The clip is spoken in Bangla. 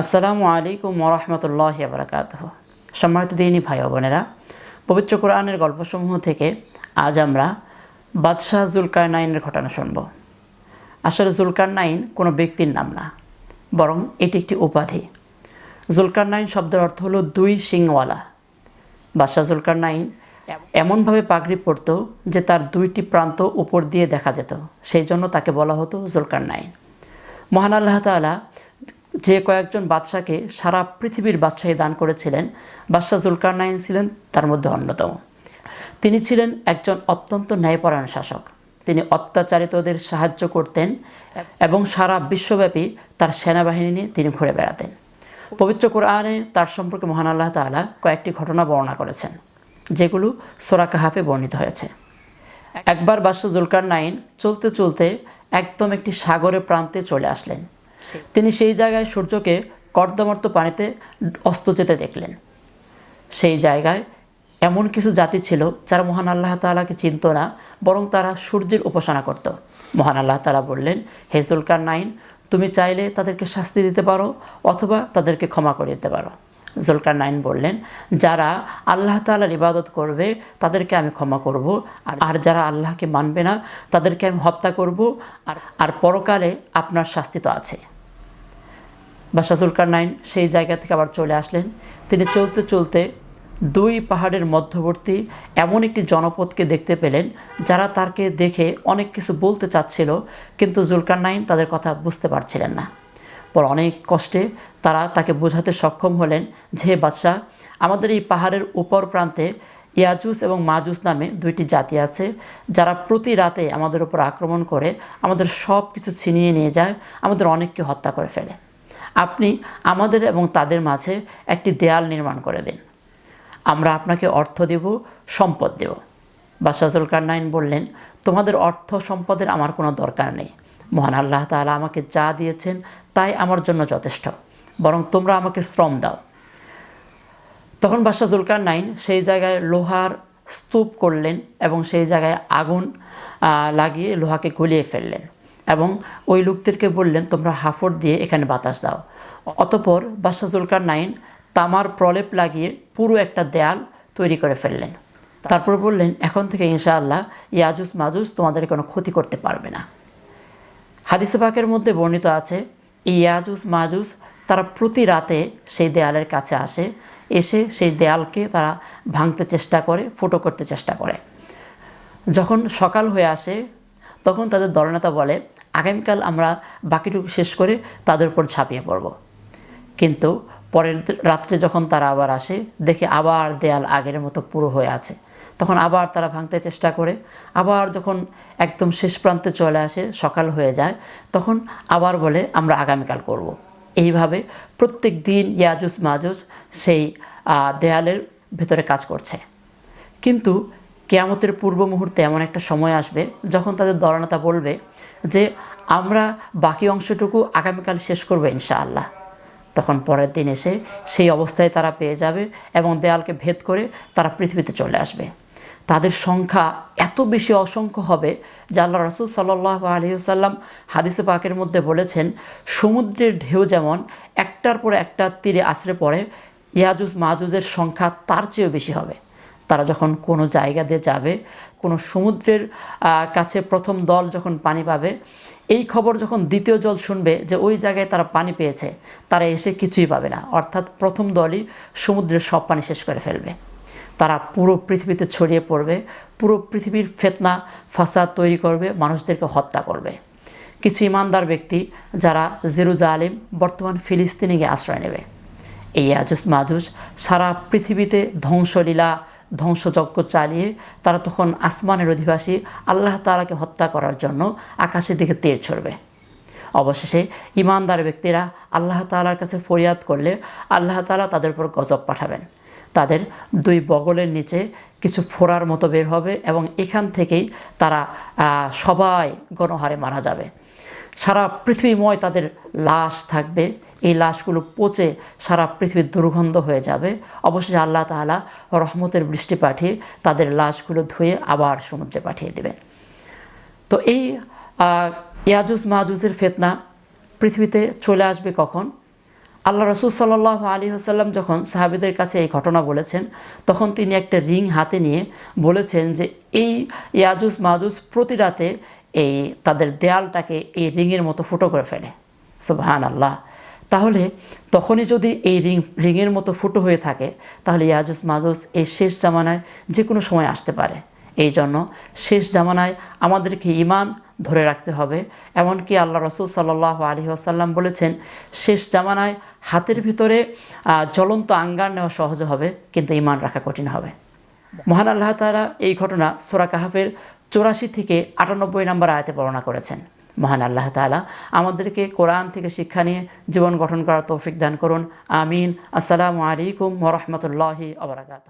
আসসালামু আলাইকুম ওরহমতুল্লাহ বারকাত সম্মানিত দিনী ভাই বোনেরা, পবিত্র কোরআনের গল্পসমূহ থেকে আজ আমরা বাদশাহ জুলকার নাইনের ঘটনা শুনব। আসলে জুলকার নাইন কোনো ব্যক্তির নাম না, বরং এটি একটি উপাধি। জুলকার নাইন শব্দের অর্থ হলো দুই সিংওয়ালা বাদশাহ জুলকার নাইন এমনভাবে পাগড়ি পরত যে তার দুইটি প্রান্ত উপর দিয়ে দেখা যেত, সেই জন্য তাকে বলা হতো জুলকার নাইন মহান আল্লাহ তাআলা যে কয়েকজন বাদশাকে সারা পৃথিবীর বাদশাহী দান করেছিলেন, বাদশাহ জুলকার নাইন ছিলেন তার মধ্যে অন্যতম। তিনি ছিলেন একজন অত্যন্ত ন্যায়পরায়ণ শাসক। তিনি অত্যাচারিতদের সাহায্য করতেন এবং সারা বিশ্বব্যাপী তার সেনাবাহিনী নিয়ে তিনি ঘুরে বেড়াতেন। পবিত্র কোরআনে তার সম্পর্কে মহান আল্লাহ তাআলা কয়েকটি ঘটনা বর্ণনা করেছেন, যেগুলো সোরা কাহাফে বর্ণিত হয়েছে। একবার বাদশাহ জুলকার নাইন চলতে চলতে একদম একটি সাগরের প্রান্তে চলে আসলেন। তিনি সেই জায়গায় সূর্যকে কর্দমর্ত পানিতে অস্ত যেতে দেখলেন। সেই জায়গায় এমন কিছু জাতি ছিল যারা মহান আল্লাহ তালাকে চিনত না, বরং তারা সূর্যের উপাসনা করত। মহান আল্লাহ তালা বললেন, হে জুলকার নাইন তুমি চাইলে তাদেরকে শাস্তি দিতে পারো অথবা তাদেরকে ক্ষমা করে দিতে পারো। জুলকার নাইন বললেন, যারা আল্লাহ তালার ইবাদত করবে, তাদেরকে আমি ক্ষমা করব, আর আর যারা আল্লাহকে মানবে না, তাদেরকে আমি হত্যা করব, আর আর পরকালে আপনার শাস্তি তো আছে। বাসা জুলকার নাইন সেই জায়গা থেকে আবার চলে আসলেন। তিনি চলতে চলতে দুই পাহাড়ের মধ্যবর্তী এমন একটি জনপদকে দেখতে পেলেন, যারা তারকে দেখে অনেক কিছু বলতে চাচ্ছিল, কিন্তু জুলকার নাইন তাদের কথা বুঝতে পারছিলেন না। পর অনেক কষ্টে তারা তাকে বোঝাতে সক্ষম হলেন যে বাদশাহ, আমাদের এই পাহাড়ের উপর প্রান্তে ইয়াজুস এবং মাজুস নামে দুইটি জাতি আছে, যারা প্রতি রাতে আমাদের উপর আক্রমণ করে আমাদের সব কিছু ছিনিয়ে নিয়ে যায়, আমাদের অনেককে হত্যা করে ফেলে। আপনি আমাদের এবং তাদের মাঝে একটি দেয়াল নির্মাণ করে দিন। আমরা আপনাকে অর্থ দেব, সম্পদ দেব। বাসাজুল কারনাইন বললেন, তোমাদের অর্থ সম্পদের আমার কোনো দরকার নেই। মহান আল্লাহ তাআলা আমাকে যা দিয়েছেন তাই আমার জন্য যথেষ্ট। বরং তোমরা আমাকে শ্রম দাও। তখন বাদশাহ জুলকার নাইন সেই জায়গায় লোহার স্তূপ করলেন এবং সেই জায়গায় আগুন লাগিয়ে লোহাকে গলিয়ে ফেললেন। এবং ওই লোকদেরকে বললেন, তোমরা হাফড় দিয়ে এখানে বাতাস দাও। অতপর বাদশাহ নাইন তামার প্রলেপ লাগিয়ে পুরো একটা দেয়াল তৈরি করে ফেললেন। তারপর বললেন, এখন থেকে ইনশাআল্লাহ ইয়াজুস মাজুস তোমাদের কোনো ক্ষতি করতে পারবে না। হাদিসে পাকের মধ্যে বর্ণিত আছে, ইয়াজুস মাজুস তারা প্রতি রাতে সেই দেয়ালের কাছে আসে, এসে সেই দেয়ালকে তারা ভাঙতে চেষ্টা করে, ফুটো করতে চেষ্টা করে। যখন সকাল হয়ে আসে, তখন তাদের দলনেতা বলে আগামীকাল আমরা বাকিটুকু শেষ করে তাদের উপর ঝাঁপিয়ে পড়ব। কিন্তু পরের রাত্রে যখন তারা আবার আসে, দেখে আবার দেয়াল আগের মতো পুরো হয়ে আছে। তখন আবার তারা ভাঙতে চেষ্টা করে। আবার যখন একদম শেষ প্রান্তে চলে আসে, সকাল হয়ে যায়, তখন আবার বলে, আমরা আগামীকাল করব। এইভাবে প্রত্যেক দিন ইয়াজুস মাজুস সেই দেয়ালের ভেতরে কাজ করছে। কিন্তু কেয়ামতের পূর্ব মুহূর্তে এমন একটা সময় আসবে যখন তাদের দলনেতা বলবে যে, আমরা বাকি অংশটুকু আগামীকাল শেষ করব ইনশাআল্লাহ। তখন পরের দিন এসে সেই অবস্থায় তারা পেয়ে যাবে এবং দেয়ালকে ভেদ করে তারা পৃথিবীতে চলে আসবে। তাদের সংখ্যা এত বেশি অসংখ্য হবে যে আল্লাহ রসুল সাল্লাহ আলহিসাল্লাম হাদিসে পাকের মধ্যে বলেছেন, সমুদ্রের ঢেউ যেমন একটার পর একটা তীরে আশ্রে পড়ে ইয়াজুজ মাহাজুজের সংখ্যা তার চেয়েও বেশি হবে। তারা যখন কোনো জায়গা দিয়ে যাবে, কোনো সমুদ্রের কাছে প্রথম দল যখন পানি পাবে, এই খবর যখন দ্বিতীয় দল শুনবে যে ওই জায়গায় তারা পানি পেয়েছে, তারা এসে কিছুই পাবে না। অর্থাৎ প্রথম দলই সমুদ্রের সব পানি শেষ করে ফেলবে। তারা পুরো পৃথিবীতে ছড়িয়ে পড়বে, পুরো পৃথিবীর ফেতনা, ফাসাদ তৈরি করবে, মানুষদেরকে হত্যা করবে। কিছু ইমানদার ব্যক্তি যারা জেরুজালেম, বর্তমান ফিলিস্তিনে গিয়ে আশ্রয় নেবে। এই আজুস মাজুস সারা পৃথিবীতে ধ্বংসলীলা ধ্বংসযজ্ঞ চালিয়ে তারা তখন আসমানের অধিবাসী আল্লাহ তাআলাকে হত্যা করার জন্য আকাশের দিকে তীর ছড়বে। অবশেষে ইমানদার ব্যক্তিরা আল্লাহ তালার কাছে ফরিয়াদ করলে আল্লাহ তালা তাদের উপর গজব পাঠাবেন। তাদের দুই বগলের নিচে কিছু ফোড়ার মতো বের হবে এবং এখান থেকেই তারা সবাই গণহারে মারা যাবে। সারা পৃথিবীময় তাদের লাশ থাকবে। এই লাশগুলো পচে সারা পৃথিবীর দুর্গন্ধ হয়ে যাবে। অবশেষে আল্লাহ তাআলা রহমতের বৃষ্টি পাঠিয়ে তাদের লাশগুলো ধুয়ে আবার সমুদ্রে পাঠিয়ে দেবেন। তো এই ইয়াজুজ মাহাজুজের ফেতনা পৃথিবীতে চলে আসবে কখন? আল্লাহ রসুল সাল্লাহ আলী হাসাল্লাম যখন সাহাবিদের কাছে এই ঘটনা বলেছেন, তখন তিনি একটা রিং হাতে নিয়ে বলেছেন যে, এই ইয়াজুস মাজুস প্রতি রাতে এই তাদের দেয়ালটাকে এই রিংয়ের মতো ফুটো করে ফেলে। সুবহান আল্লাহ তাহলে তখনই যদি এই রিং, রিংয়ের মতো ফুটো হয়ে থাকে, তাহলে ইয়াজুস মাজুস এই শেষ জামানায় যে কোনো সময় আসতে পারে। এই জন্য শেষ জামানায় আমাদেরকে ইমান ধরে রাখতে হবে। এমনকি আল্লাহ রসুল সাল্লাহ আলী আসাল্লাম বলেছেন, শেষ জামানায় হাতের ভিতরে জ্বলন্ত আঙ্গার নেওয়া সহজ হবে, কিন্তু ইমান রাখা কঠিন হবে। মহান আল্লাহ তাআলা এই ঘটনা সোরা কাহাফের চৌরাশি থেকে আটানব্বই নম্বর আয়াতে বর্ণনা করেছেন। মহান আল্লাহ তালা আমাদেরকে কোরআন থেকে শিক্ষা নিয়ে জীবন গঠন করার তৌফিক দান করুন। আমিন। আসসালামু আলাইকুম ওরহমতুল্লাহি আবরাকাত